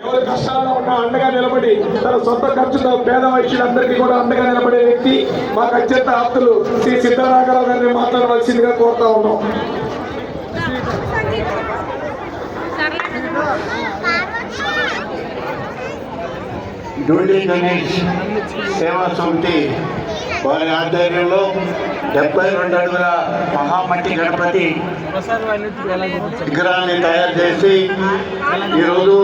ఎవరి కష్టాల్లో ఉన్న అండగా నిలబడి తన సొంత ఖర్చుతో పేద వైశ్యులందరికీ కూడా అండగా నిలబడే వ్యక్తి మాకు అత్యంత ఆప్తులు శ్రీ సిద్ధరాఘరావు గారిని మాట్లాడవలసిందిగా కోరుతా ఉన్నాం. డూడి గణేష్ సేవా సమితి వారి ఆధ్వర్యంలో డెబ్బై రెండు అడుగుల మహామట్టి గణపతి విగ్రహాన్ని తయారు చేసి ఈరోజు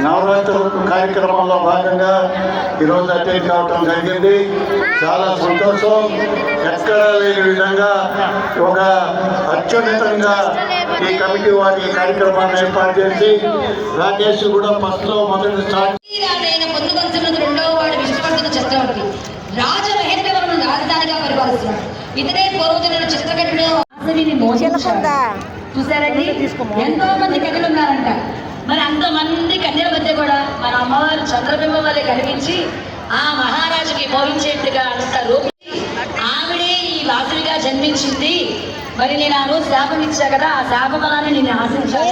నవరాత్రి కార్యక్రమంలో భాగంగా ఈరోజు అటెండ్ కావటం జరిగింది. చాలా సంతోషం. ఎక్కడా లేని విధంగా ఒక అత్యున్నతంగా ఈ కమిటీ వారి కార్యక్రమాన్ని ఏర్పాటు చేసి రాకేష్ కూడా ఫస్ట్లో మొదటి స్టార్ట్ రాజైన రాజధానిగా పరిపాలిస్తున్నాడు ఇతనే మోసించాడు. చూసారండి ఎంతో మంది కన్యలు ఉన్నారంట. మరి అంత మంది కన్యల మధ్య కూడా మన అమ్మవారు చంద్రబింబం వల్లే కనిపించి ఆ మహారాజుకి మోహించేట్టుగా అంత రూపి ఆవిడే ఈ వాసుడిగా జన్మించింది. మరి నేను ఆ రోజు శాపం ఇచ్చా కదా ఆ శాప బలాన్ని నేను ఆశించాను?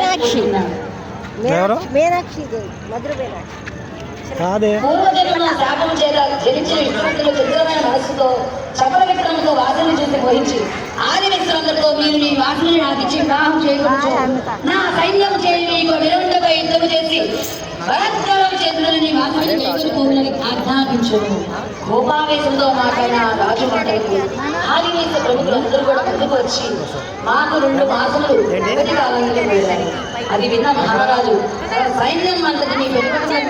మీనాక్షి. మధుర మీనాక్షి. కాదే. పూర్వజన్మ శాపం చేత జనించిన విష్ణుమూర్తులు చంద్రమైన మనస్సుతో చపల విక్రమంతో వాసనలు చూసి పోయించి ఆది మిత్రులందరితో మీరు మీ వాసనని నాకు ఇచ్చి వివాహం చేయకూడదు నా సైన్యం చేయి మీకు నిరంతరపై యుద్ధం చేసి బలత్కారం చేతులను నీ వాసనని కోపావేశంతో రాజు మాటలకు ఆదివేశ ప్రముఖులందరూ కూడా ముందుకు వచ్చి మాకు రెండు మాసములు ఒకటి కావాలని కోరారు అది విన్న మహారాజు సైన్యం అంతటిని వెనుకబడి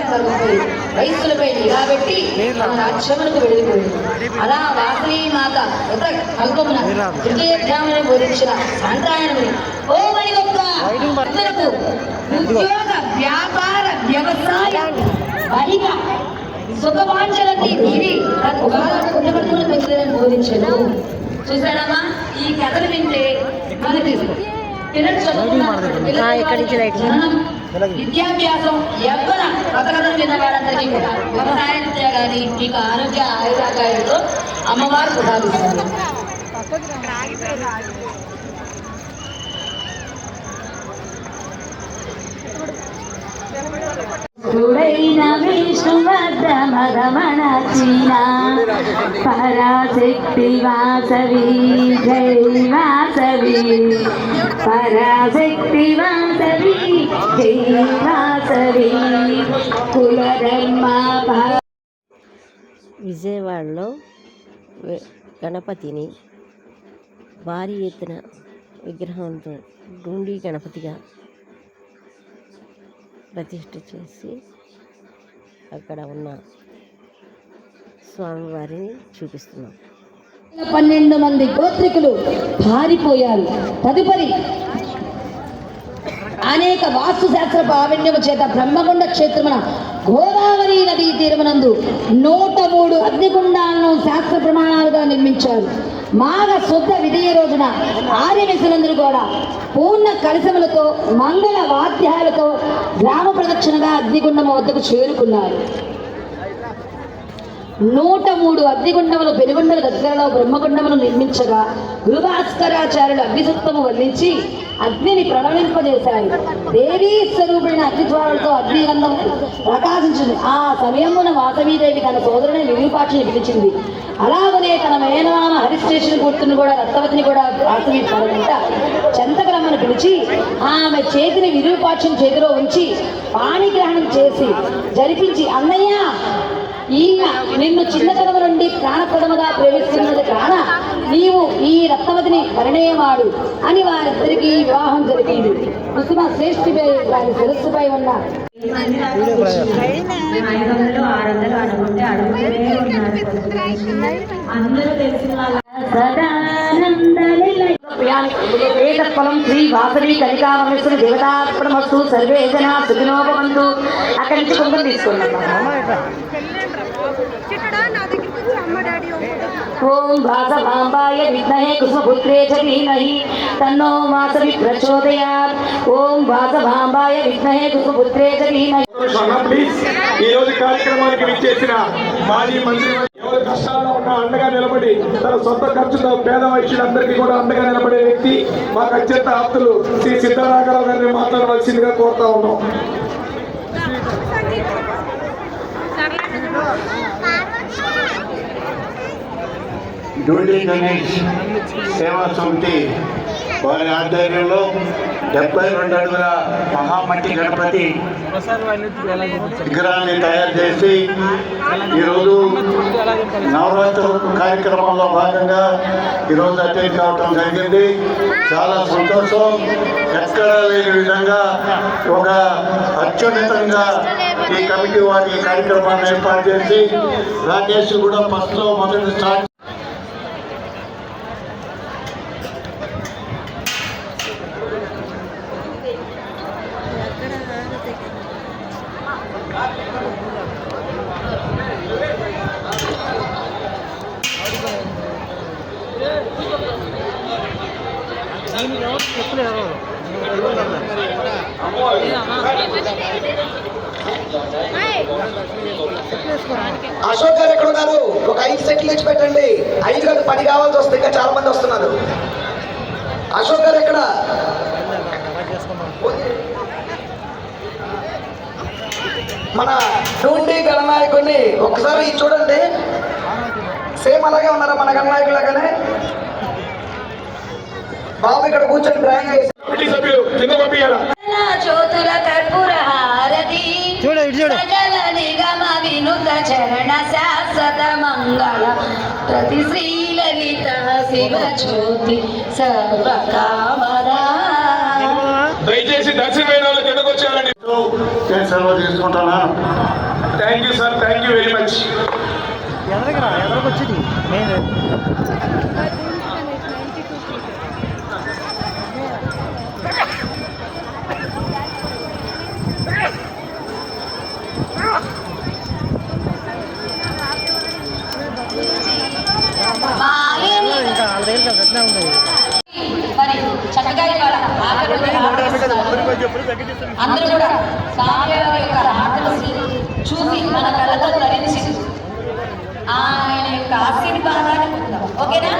వయస్సులపై నిలబెట్టి తన రాజ్యములకు వెళ్ళిపోయింది. అలా వాసవి మాత వ్రత కల్పమున బోధించిన సాంతాయనముని ఓ మరి గొప్ప ఉద్యోగ వ్యాపార వ్యవసాయ వరిక సుఖవాంఛలన్నీ తీరి తన కుటుంబకులు పెంచుదని బోధించను. చూసాడమ్మా ఈ కథలు వింటే మనకి పిల్లలు చదువుకున్నారు విద్యాభ్యాసం ఎవరు కథకథలు విన్న వాళ్ళందరికీ కూడా వ్యవసాయ కానీ మీకు ఆరోగ్య ఆయురాకాయంతో అమ్మవారు ప్రసాదిస్తారు గుడైన విష్ణువర్ధమగమణ చీన పరాశక్తి వాసవి జై వాసవి పరాశక్తి వాసవి జై వాసవి కులధర్మ విజయవాడలో గణపతిని భారీ ఎత్తున విగ్రహంతో డూండి గణపతిగా ప్రతిష్ఠ చేసి అక్కడ ఉన్న స్వామివారిని చూపిస్తున్నాం. పన్నెండు మంది గోత్రికులు పారిపోయారు. తదుపరి అనేక వాస్తు శాస్త్ర ప్రావీణ్యము చేత బ్రహ్మగుండ క్షేత్రమున గోదావరి నదీ తీరమునందు నూట మూడు అగ్నిగుండాలను శాస్త్ర ప్రమాణాలుగా నిర్మించారు. మాఘ శుద్ధ విధియ రోజున ఆర్యమిసులందరూ కూడా పూర్ణ కలశములతో మంగళ వాద్యాలతో గ్రామ ప్రదక్షిణగా అగ్నిగుండము వద్దకు చేరుకున్నారు. నూట మూడు అగ్నిగుండములు పెనుగుండల దగ్గరలో బ్రహ్మగుండమును నిర్మించగా గురుభాస్కరాచార్యులు అగ్నిసత్వము వర్ణించి అగ్నిని ప్రవహింపజేశారు దేవీ స్వరూపుడైన అగ్నిజ్వాలతో అగ్నిగంధం ప్రకాశించింది. ఆ సమయమున వాసవీదేవి తన సోదరుని విరూపాక్షిని పిలిచింది. అలాగనే తన మేనమామ హరిశ్రేష్ఠుని కూర్చుని కూడా రక్తవతిని కూడా వాసవి పడగంట చెంతకరమ్మను పిలిచి ఆమె చేతిని విరూపాక్షిని చేతిలో ఉంచి పాణిగ్రహణం చేసి జరిపించి అన్నయ్య ఈయన నిన్ను చిన్నతనం నుండి ప్రాణప్రదముగా ప్రేమిస్తున్నది కాన నీవు ఈ రత్నవతిని పరిణయమాడు అని వారిద్దరికీ వివాహం జరిగింది. కుసుమ శ్రేష్ఠిపై వారి శిరస్సుపై ఉన్న మేము ఐదు వందలు ఆరు వందలు అనుకుంటే అడుగుతూనే ఉన్నారు అందరూ తెలిసిన శ్రీ వాసవి దేవతార్పణమస్తు. సర్వే జనా సుఖినోపవంతు అక్కడి నుంచి కొంత తీసుకున్నాం ఓం వాసవాంబాయ విద్మహే కుసుమపుత్రే చ ధీమహి తన్నో వాసవి ప్రచోదయాత్ ఓం వాసవాంబాయ విద్మహే కుసుమపుత్రే చ ధీమహి ఈ రోజు కార్యక్రమానికి విచ్చేసిన మాజీ మంత్రి ఎవరి కష్టాల్లో ఉన్న అండగా నిలబడి తన సొంత ఖర్చుతో పేద వైశ్యులందరికీ కూడా అండగా నిలబడే వ్యక్తి మాకు అత్యంత ఆప్తులు శ్రీ సిద్ధరాఘరావు గారిని మాట్లాడవలసిందిగా కోరుతా ఉన్నాం. డ్యూటీ గణేష్ సేవా సమితి వారి ఆధ్వర్యంలో డెబ్బై రెండు అడుగుల మహామట్టి గణపతి విగ్రహాన్ని తయారు చేసి ఈరోజు నవరాత్రి కార్యక్రమంలో భాగంగా ఈరోజు అటెండ్ కావటం జరిగింది. చాలా సంతోషం. ఎక్కడా లేని విధంగా ఒక అత్యున్నతంగా ఈ కమిటీ వారి కార్యక్రమాన్ని ఏర్పాటు చేసి రాకేష్ కూడా ఫస్ట్లో మొదటి స్టార్ట్ అశోక్ గారు ఎక్కడ ఉన్నారు? ఒక ఐదు సెట్లు ఇచ్చి పెట్టండి. ఐదు కాదు పది కావాల్సి వస్తుంది ఇంకా చాలా మంది వస్తున్నారు. అశోక్ గారు ఎక్కడ? మన డూండి గణనాయకుడిని ఒకసారి చూడండి. సేమ్ అలాగే ఉన్నారా మన గణనాయకులు లాగానే? బాబు ఇక్కడ కూర్చొని డ్రాయింగ్ నా జ్యోతుల కర్పూర హారతి. చూడు ఇటు చూడు. సకల నిగమ వినుత చరణ శాశ్వత మంగళ. ప్రతి శ్రీ లలిత శివ జ్యోతి సర్వకామరా దయచేసి దర్శనమైన వాళ్ళు కిందకు నేను సెలవు తీసుకుంటున్నాను thank you sir thank you very much ఎదరికి రా? ఎదరికి వచ్చింది? మెయిన్ ఇంకా చక్కగా ఇవాళ. అందరూ కూడా స్వామివారి యొక్క ఆకలిసి చూసి మన కళ్ళతో ధరించి ఆయన యొక్క ఆశీర్వాదాన్ని పొందాం. ఓకేనా?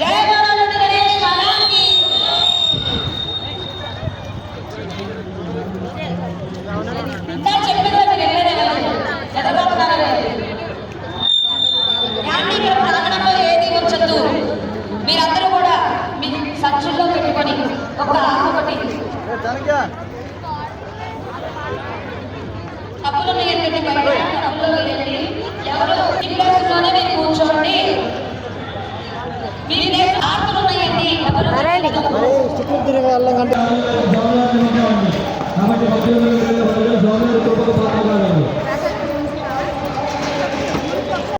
జయ బాలానంద గణేష్ మహారాజ్కి. ఇంకా చెప్పిన మీరు వెళ్ళేదే వెళ్ళండి. చంద్రబాబు నాయుడు గారు. యాంటీ ఇక్కడ ప్రాంగణంలో ఏది ఉంచద్దు మీరందరూ కూడా మీ సంచుల్లో పెట్టుకొని ఒక ఒకటి. తప్పులు ఏంటంటే బయట తప్పులు ఏంటండి ఎవరు ఇంట్లోనే మీరు కూర్చోండి మీ దగ్గర ఆటలు ఉన్నాయండి ఎవరు చిత్తూరు తిరిగి వెళ్ళం కంటే